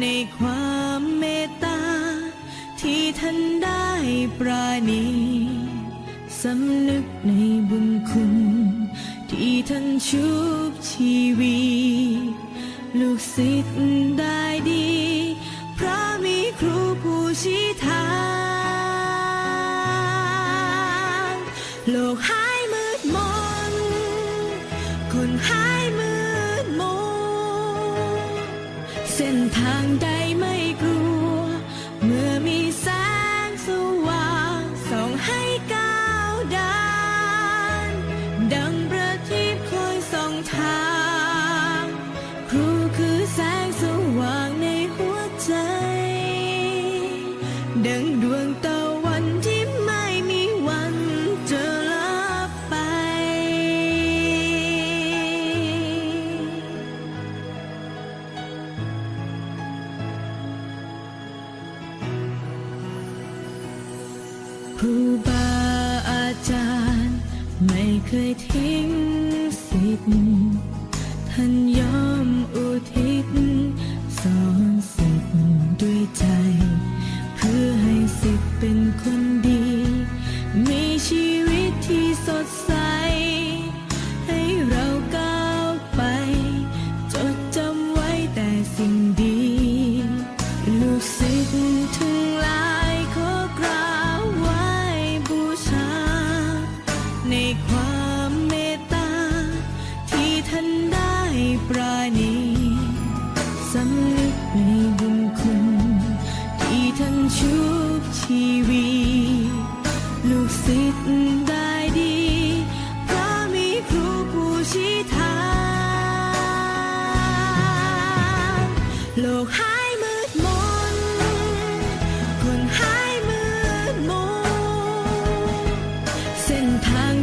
ในความเมตตา ที่ท่านได้ปราณีสำนึกในบุญคุณ ที่ท่านชุบชีวีลูกศิษย์ได้ดีเพราะมีครูผู้ชี้ทางโลก เส้นทางใด ครูบาอาจารย์ ไม่เคยทิ้งสิทธิ์ท่านยอมอุทิศสอนสิทธิ์ด้วยใจ เพื่อให้สิทธิ์เป็นคนดี มีชีวิตที่สดใส ให้เราก้าวไป จดจำไว้แต่สิ่งดี ปราณีสำนึกในบุญคุณ ที่ท่านชุบชีวีลูกศิษย์ได้ดีเพราะมีครูผู้ชี้ทางโลกหายมืดมนคนหายมืดมนเส้นทาง